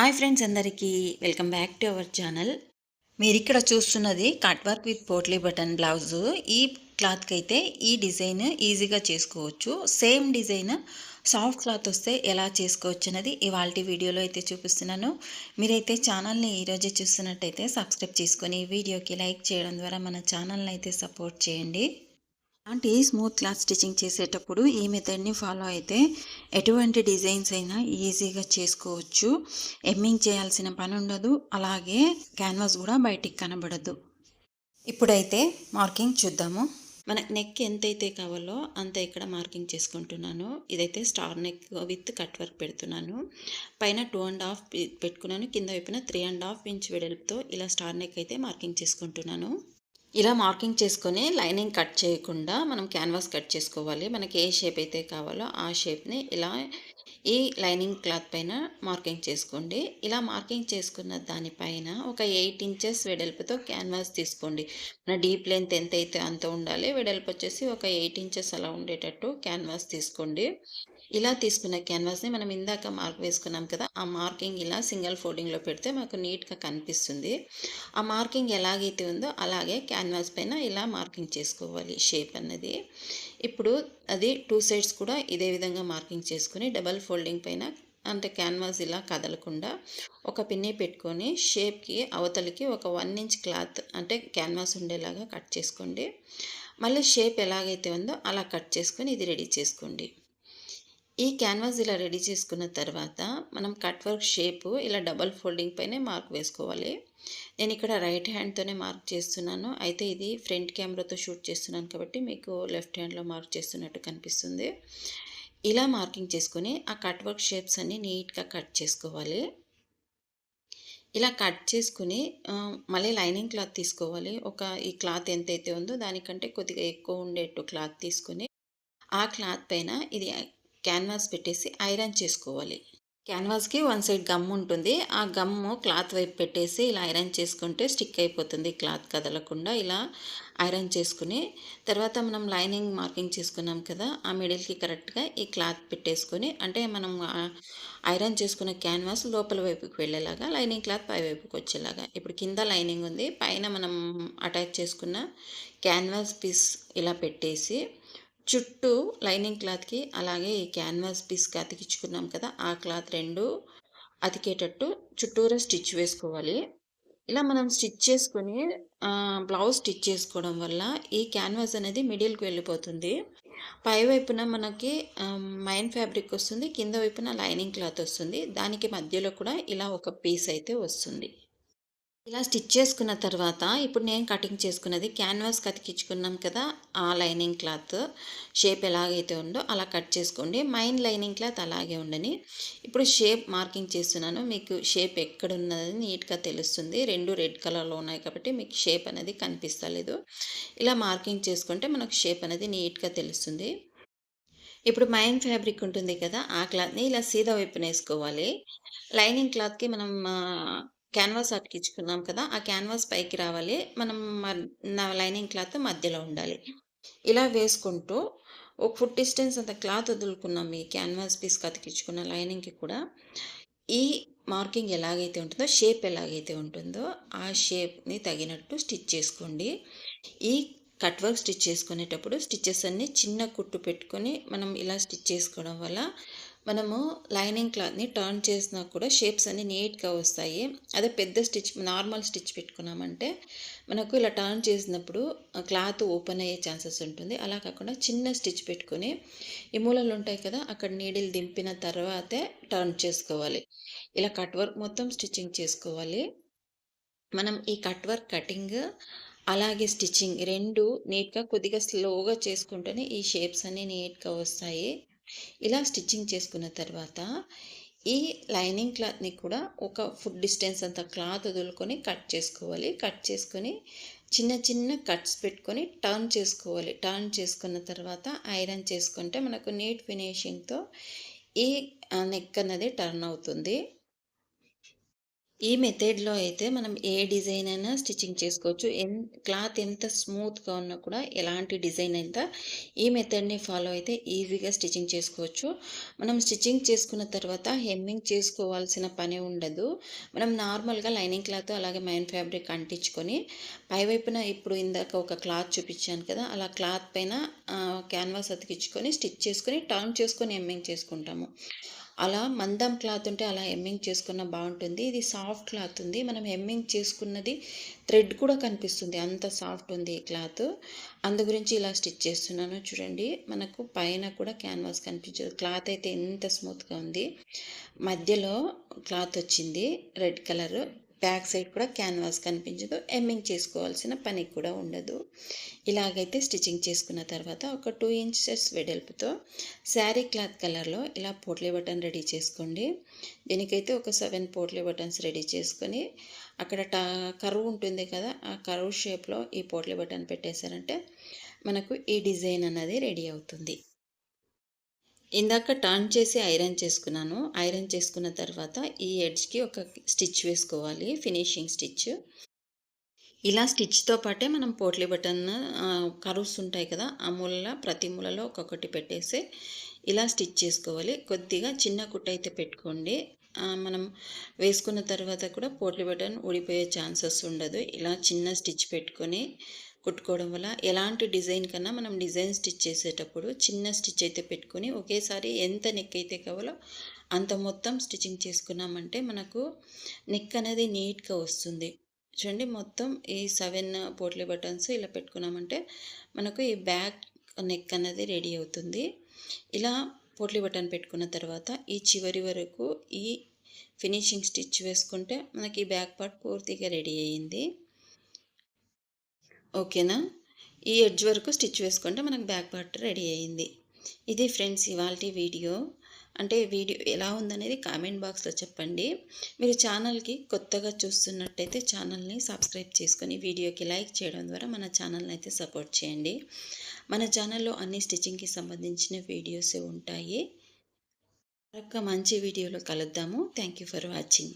Hi friends అందరికీ welcome back to our channel. మీరు ఇక్కడ చూస్తున్నది cut work with potli button blouse. ఈ క్లాత్కి అయితే ఈ డిజైన్ ఈజీగా చేసుకోవచ్చు. సేమ్ డిజైన్ సాఫ్ట్ క్లాత్ వస్తే ఎలా చేసుకోవచ్చు అనేది ఇవాళ వీడియోలో అయితే చూపిస్తున్నాను. మీరైతే ఛానల్ని ఈరోజే చూస్తున్నట్టయితే సబ్స్క్రైబ్ చేసుకొని వీడియోకి లైక్ చేయడం ద్వారా మన ఛానల్ని అయితే సపోర్ట్ చేయండి. అలాంటి స్మూత్ క్లాత్ స్టిచ్చింగ్ చేసేటప్పుడు ఈ మెథడ్ని ఫాలో అయితే ఎటువంటి డిజైన్స్ అయినా ఈజీగా చేసుకోవచ్చు. ఎమ్మింగ్ చేయాల్సిన పని ఉండదు. అలాగే క్యాన్వాస్ కూడా బయటికి కనబడదు. ఇప్పుడైతే మార్కింగ్ చూద్దాము. మన నెక్ ఎంతైతే కావాలో అంత ఇక్కడ మార్కింగ్ చేసుకుంటున్నాను. ఇదైతే star neck with cut work పెడుతున్నాను. పైన టూ అండ్ హాఫ్ పెట్టుకున్నాను. కింద వైపున త్రీ అండ్ హాఫ్ ఇంచ్ వెడల్పుతో ఇలా స్టార్ నెక్ అయితే మార్కింగ్ చేసుకుంటున్నాను. ఇలా మార్కింగ్ చేసుకొని లైనింగ్ కట్ చేయకుండా మనం క్యాన్వాస్ కట్ చేసుకోవాలి. మనకి ఏ షేప్ అయితే కావాలో ఆ షేప్ని ఇలా ఈ లైనింగ్ క్లాత్ పైన మార్కింగ్ చేసుకోండి. ఇలా మార్కింగ్ చేసుకున్న దానిపైన ఒక ఎయిట్ ఇంచెస్ వెడల్పుతో క్యాన్వాస్ తీసుకోండి. మన డీప్ లెంత్ ఎంత అయితే అంత ఉండాలి వెడల్పు వచ్చేసి ఒక ఎయిట్ ఇంచెస్ అలా ఉండేటట్టు క్యాన్వాస్ తీసుకోండి. ఇలా తీసుకున్న క్యాన్వాస్ని మనం ఇందాక మార్క్ వేసుకున్నాం కదా ఆ మార్కింగ్ ఇలా సింగిల్ ఫోల్డింగ్లో పెడితే మాకు నీట్గా కనిపిస్తుంది. ఆ మార్కింగ్ ఎలాగైతే ఉందో అలాగే క్యాన్వాస్ పైన ఇలా మార్కింగ్ చేసుకోవాలి షేప్ అన్నది. ఇప్పుడు అది టూ సైడ్స్ కూడా ఇదే విధంగా మార్కింగ్ చేసుకుని డబల్ ఫోల్డింగ్ పైన అంటే క్యాన్వాస్ ఇలా కదలకుండా ఒక పిన్ని పెట్టుకొని షేప్కి అవతలికి ఒక వన్ ఇంచ్ క్లాత్ అంటే క్యాన్వాస్ ఉండేలాగా కట్ చేసుకోండి. మళ్ళీ షేప్ ఎలాగైతే ఉందో అలా కట్ చేసుకొని ఇది రెడీ చేసుకోండి. ఈ క్యాన్వాస్ ఇలా రెడీ చేసుకున్న తర్వాత మనం కట్ వర్క్ షేప్ ఇలా డబల్ ఫోల్డింగ్ పైనే మార్క్ వేసుకోవాలి. నేను ఇక్కడ రైట్ హ్యాండ్తోనే మార్క్ చేస్తున్నాను. అయితే ఇది ఫ్రంట్ కెమెరాతో షూట్ చేస్తున్నాను కాబట్టి మీకు లెఫ్ట్ హ్యాండ్లో మార్క్ చేస్తున్నట్టు కనిపిస్తుంది. ఇలా మార్కింగ్ చేసుకొని ఆ కట్ వర్క్ షేప్స్ అన్నీ నీట్గా కట్ చేసుకోవాలి. ఇలా కట్ చేసుకుని మళ్ళీ లైనింగ్ క్లాత్ తీసుకోవాలి. ఒక ఈ క్లాత్ ఎంతైతే ఉందో దానికంటే కొద్దిగా ఎక్కువ ఉండేట్టు క్లాత్ తీసుకొని ఆ క్లాత్ పైన ఇది క్యాన్వాస్ పెట్టేసి ఐరన్ చేసుకోవాలి. క్యాన్వాస్కి వన్ సైడ్ గమ్ ఉంటుంది. ఆ గమ్ము క్లాత్ వైపు పెట్టేసి ఇలా ఐరన్ చేసుకుంటే స్టిక్ అయిపోతుంది. క్లాత్ కదలకుండా ఇలా ఐరన్ చేసుకుని. తర్వాత మనం లైనింగ్ మార్కింగ్ చేసుకున్నాం కదా ఆ మిడిల్కి కరెక్ట్గా ఈ క్లాత్ పెట్టేసుకొని అంటే మనం ఐరన్ చేసుకున్న క్యాన్వాస్ లోపల వైపుకి వెళ్ళేలాగా లైనింగ్ క్లాత్ పై వైపుకి వచ్చేలాగా. ఇప్పుడు కింద లైనింగ్ ఉంది. పైన మనం అటాచ్ చేసుకున్న క్యాన్వాస్ పీస్ ఇలా పెట్టేసి చుట్టూ లైనింగ్ క్లాత్కి అలాగే ఈ క్యాన్వాస్ పీస్కి అతికించుకున్నాం కదా ఆ క్లాత్ రెండు అతికేటట్టు చుట్టూరా స్టిచ్ వేసుకోవాలి. ఇలా మనం స్టిచ్ చేసుకుని బ్లౌజ్ స్టిచ్ చేసుకోవడం వల్ల ఈ క్యాన్వాస్ అనేది మిడిల్కి వెళ్ళిపోతుంది. పై వైపున మనకి మైన్ ఫ్యాబ్రిక్ వస్తుంది కింద వైపున లైనింగ్ క్లాత్ వస్తుంది. దానికి మధ్యలో కూడా ఇలా ఒక పీస్ అయితే వస్తుంది. ఇలా స్టిచ్ చేసుకున్న తర్వాత ఇప్పుడు నేను కటింగ్ చేసుకున్నది క్యాన్వాస్ కతికించుకున్నాం కదా ఆ లైనింగ్ క్లాత్. షేప్ ఎలాగైతే ఉందో అలా కట్ చేసుకోండి. మైన్ లైనింగ్ క్లాత్ అలాగే ఉండని. ఇప్పుడు షేప్ మార్కింగ్ చేస్తున్నాను. మీకు షేప్ ఎక్కడ ఉన్నది నీట్గా తెలుస్తుంది. రెండు రెడ్ కలర్లో ఉన్నాయి కాబట్టి మీకు షేప్ అనేది కనిపిస్తలేదు. ఇలా మార్కింగ్ చేసుకుంటే మనకు షేప్ అనేది నీట్గా తెలుస్తుంది. ఇప్పుడు మైన్ ఫ్యాబ్రిక్ ఉంటుంది కదా ఆ క్లాత్ని ఇలా సీదా వైపున వేసుకోవాలి. లైనింగ్ క్లాత్కి మనం క్యాన్వాస్ అతికించుకున్నాం కదా ఆ క్యాన్వాస్ పైకి రావాలి. మనం నా లైనింగ్ క్లాత్ మధ్యలో ఉండాలి. ఇలా వేసుకుంటూ ఒక ఫుట్ డిస్టెన్స్ అంత క్లాత్ వదులుకున్నాం ఈ క్యాన్వాస్ పీస్కి అతికించుకున్న లైనింగ్కి కూడా. ఈ మార్కింగ్ ఎలాగైతే ఉంటుందో షేప్ ఎలాగైతే ఉంటుందో ఆ షేప్ని తగినట్టు స్టిచ్ చేసుకోండి. ఈ కట్ వర్క్ స్టిచ్ చేసుకునేటప్పుడు స్టిచ్చెస్ అన్నీ చిన్న కుట్టు పెట్టుకొని మనం ఇలా స్టిచ్ చేసుకోవడం వల్ల మనము లైనింగ్ క్లాత్ని టర్న్ చేసినా కూడా షేప్స్ అన్నీ నీట్గా వస్తాయి. అదే పెద్ద స్టిచ్ నార్మల్ స్టిచ్ పెట్టుకున్నామంటే మనకు ఇలా టర్న్ చేసినప్పుడు క్లాత్ ఓపెన్ అయ్యే ఛాన్సెస్ ఉంటుంది. అలా కాకుండా చిన్న స్టిచ్ పెట్టుకొని ఈ మూలలు ఉంటాయి కదా అక్కడ నీడిల్ దింపిన తర్వాతే టర్న్ చేసుకోవాలి. ఇలా కట్ వర్క్ మొత్తం స్టిచ్చింగ్ చేసుకోవాలి. మనం ఈ కట్ వర్క్ కటింగ్ అలాగే స్టిచ్చింగ్ రెండు నీట్గా కొద్దిగా స్లోగా చేసుకుంటేనే ఈ షేప్స్ అన్నీ నీట్గా వస్తాయి. ఇలా స్టిచ్చింగ్ చేసుకున్న తర్వాత ఈ లైనింగ్ క్లాత్ని కూడా ఒక ఫుడ్ డిస్టెన్స్ అంత క్లాత్ వదులుకొని కట్ చేసుకోవాలి. కట్ చేసుకొని చిన్న చిన్న కట్స్ పెట్టుకొని టర్న్ చేసుకోవాలి. టర్న్ చేసుకున్న తర్వాత ఐరన్ చేసుకుంటే మనకు నీట్ ఫినిషింగ్తో ఈ నెక్ అన్నది టర్న్ అవుతుంది. ఈ మెథడ్‌లో అయితే మనం ఏ డిజైన్ అయినా స్టిచ్చింగ్ చేసుకోవచ్చు. ఎన్ క్లాత్ ఎంత స్మూత్‌గా ఉన్నా కూడా ఎలాంటి డిజైన్ అయినా ఈ మెథడ్‌ని ఫాలో అయితే ఈజీగా స్టిచ్చింగ్ చేసుకోవచ్చు. మనం స్టిచ్చింగ్ చేసుకున్న తర్వాత హెమ్మింగ్ చేసుకోవాల్సిన పని ఉండదు. మనం నార్మల్‌గా లైనింగ్ క్లాత్ అలాగే మైన్ ఫ్యాబ్రిక్ అంటించుకొని పైవైపున ఇప్పుడు ఇందాక ఒక క్లాత్ చూపించాను కదా! అలా క్లాత్ పైన క్యాన్వాస్ అతికించుకొని స్టిచ్ చేసుకొని టర్న్ చేసుకొని హెమ్మింగ్ చేసుకుంటాము. అలా మందం క్లాత్ ఉంటే అలా హెమ్మింగ్ చేసుకున్న బాగుంటుంది. ఇది సాఫ్ట్ క్లాత్ ఉంది. మనం హెమ్మింగ్ చేసుకున్నది థ్రెడ్ కూడా కనిపిస్తుంది. అంత సాఫ్ట్ ఉంది ఈ క్లాత్. అందు గురించి ఇలా స్టిచ్ చేస్తున్నాను చూడండి. మనకు పైన కూడా క్యాన్వాస్ కనిపించదు. క్లాత్ అయితే ఎంత స్మూత్గా ఉంది. మధ్యలో క్లాత్ వచ్చింది. రెడ్ కలర్ బ్యాక్ సైడ్ కూడా క్యాన్వాస్ కనిపించదు. ఎమ్మింగ్ చేసుకోవాల్సిన పని కూడా ఉండదు. ఇలాగైతే స్టిచ్చింగ్ చేసుకున్న తర్వాత ఒక టూ ఇంచెస్ వెడల్పుతో శారీ క్లాత్ కలర్లో ఇలా పోట్లీ బటన్ రెడీ చేసుకోండి. దీనికైతే ఒక సెవెన్ పోట్లీ బటన్స్ రెడీ చేసుకొని అక్కడ టా కరువు ఉంటుంది కదా ఆ కరువు షేప్లో ఈ పోట్లీ బటన్ పెట్టేశారంటే మనకు ఈ డిజైన్ అన్నది రెడీ అవుతుంది. ఇందాక టర్న్ చేసి ఐరన్ చేసుకున్నాను. ఐరన్ చేసుకున్న తర్వాత ఈ ఎడ్జ్కి ఒక స్టిచ్ వేసుకోవాలి. ఫినిషింగ్ స్టిచ్ ఇలా స్టిచ్తో పాటే మనం పోట్లీ బటన్ కరువ్స్ ఉంటాయి కదా ఆ మూల ప్రతి మూలలో ఒక్కొక్కటి పెట్టేసి ఇలా స్టిచ్ చేసుకోవాలి. కొద్దిగా చిన్న కుట్ట అయితే పెట్టుకోండి. మనం వేసుకున్న తర్వాత కూడా పోట్లీ బటన్ ఊడిపోయే ఛాన్సెస్ ఉండదు. ఇలా చిన్న స్టిచ్ పెట్టుకొని కుట్టుకోవడం వల్ల ఎలాంటి డిజైన్ కన్నా మనం డిజైన్ స్టిచ్ చేసేటప్పుడు చిన్న స్టిచ్ అయితే పెట్టుకొని ఒకేసారి ఎంత నెక్ అయితే కావాలో అంత మొత్తం స్టిచ్చింగ్ చేసుకున్నామంటే మనకు నెక్ అనేది నీట్గా వస్తుంది. చూడండి మొత్తం ఈ సెవెన్ పోట్లీ బటన్స్ ఇలా పెట్టుకున్నామంటే మనకు ఈ బ్యాక్ నెక్ అనేది రెడీ అవుతుంది. ఇలా పోట్లీ బటన్ పెట్టుకున్న తర్వాత ఈ చివరి వరకు ఈ ఫినిషింగ్ స్టిచ్ వేసుకుంటే మనకి ఈ బ్యాక్ పార్ట్ పూర్తిగా రెడీ అయ్యింది. ఓకేనా? ఈ ఎడ్జ్ వరకు స్టిచ్ వేసుకుంటే మనకు బ్యాక్ పార్ట్ రెడీ అయ్యింది ఇది ఫ్రెండ్స్ ఇవాళ వీడియో. అంటే వీడియో ఎలా ఉందనేది కామెంట్ బాక్స్లో చెప్పండి. మీరు ఛానల్కి కొత్తగా చూస్తున్నట్టయితే ఛానల్ని సబ్స్క్రైబ్ చేసుకొని వీడియోకి లైక్ చేయడం ద్వారా మన ఛానల్ని అయితే సపోర్ట్ చేయండి. మన ఛానల్లో అన్ని స్టిచ్చింగ్కి సంబంధించిన వీడియోస్ ఉంటాయి. మరొక మంచి వీడియోలో కలుద్దాము. Thank you for watching.